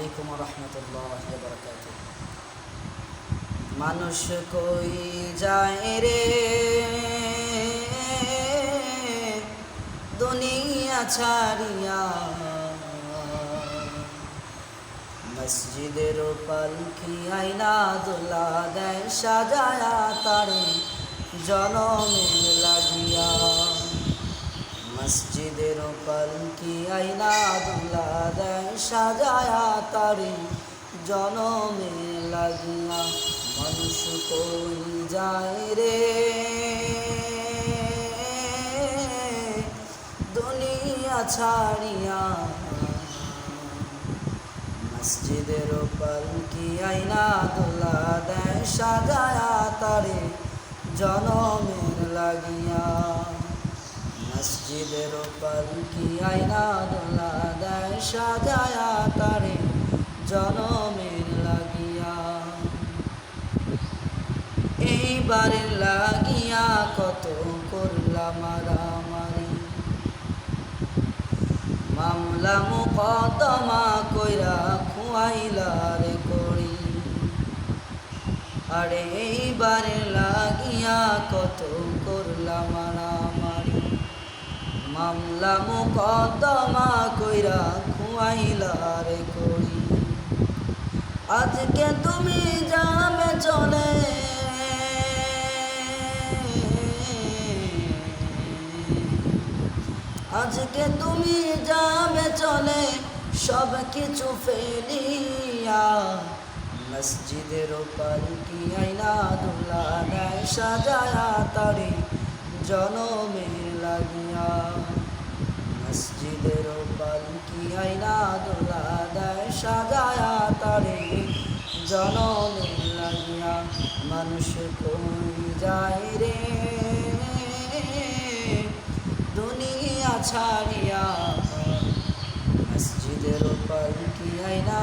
আলাইকুম রহমতুল্লাহ বরকাত মানুষ কই যায় রে? দুনিয়া ছাড়িয়া মসজিদের পালকি আইনা দোলা দেয় সাজায়া তারে জনমের লাগিয়া। মসজিদের পালকি আইনা দুলা দেয় সাজায়া তারে? জনমে লাগিয়া মানুষ কই যায় রে? দুনিয়া ছাড়িয়া মসজিদের পালকি আইনা দুলা দেয় সাজায়া তারে? জনমের লাগিয়া মসজিদের পালকি আইনা দোলা দেয়? সাজায়া তারে জনমের লাগিয়া। এইবারে লাগিয়া কত করলাম মারামারি মামলা মুকদমা কইরা খুয়াইলা রে করি আরে এইবারে লাগিয়া কত করলাম মারামারি মামলা মুকদমা কইরা খুয়াইলারে করি। আজকে তুমি যাবে চলে। আজকে তুমি যাবে চলে, সব কিছু ফেলিয়া। মসজিদের কি আইনা দুলা সাজায়া তারে। জনমের লাগিয়া মসজিদের পালকি আইনা দোলা দেয় সাজায়া তারে? জনমের লাগিয়া মানুষ কই যায় রে? দুনিয়া ছাড়িয়া মসজিদের পালকি আইনা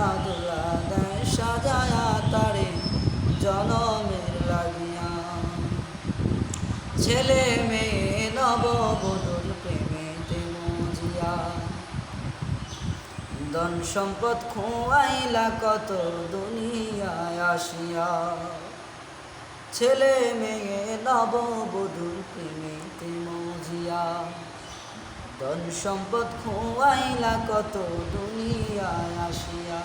ছেলে মেয়ে, নববধূর প্রেমেতে মজিয়া ধন সম্পদ খোয়াইলা কত দুনিয়ায় আসিয়া। ছেলে মেয়ে, নববধূর প্রেমেতে মজিয়া ধন সম্পদ খোয়াইলা কত দুনিয়ায় আসিয়া।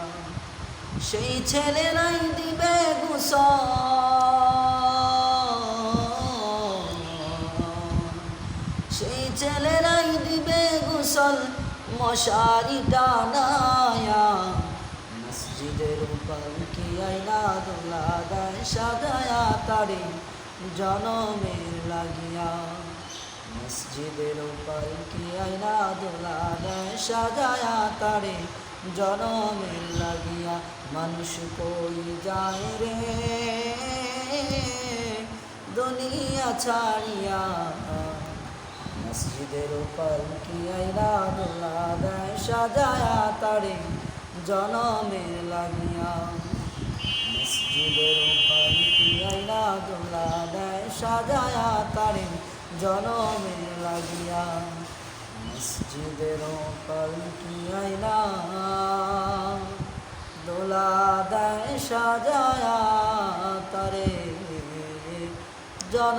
সেই ছেলেরাই দিবে গুসল। সেই ছেলেরাই দিবে গুসল, মশারি টানায়া মসজিদের পালকি আইনা দোলা দেয় সাজায়া তারে জনমের লাগিয়া। মসজিদের পালকি আইনা দোলা দেয় সাজায়া তারে জনমের লাগিয়া। মানুষ কই যায় রে? দুনিয়া ছাড়িয়া মসজিদের উপর আইনা দোলা দেয় সাজায়া তারে জনমের লাগিয়া? মসজিদের পালকি আইনা দোলা দেয় সাজায়া তারে জনমের লাগিয়া? মসজিদের উপর আইনা দোলা দেয় সাজায়া তারে জন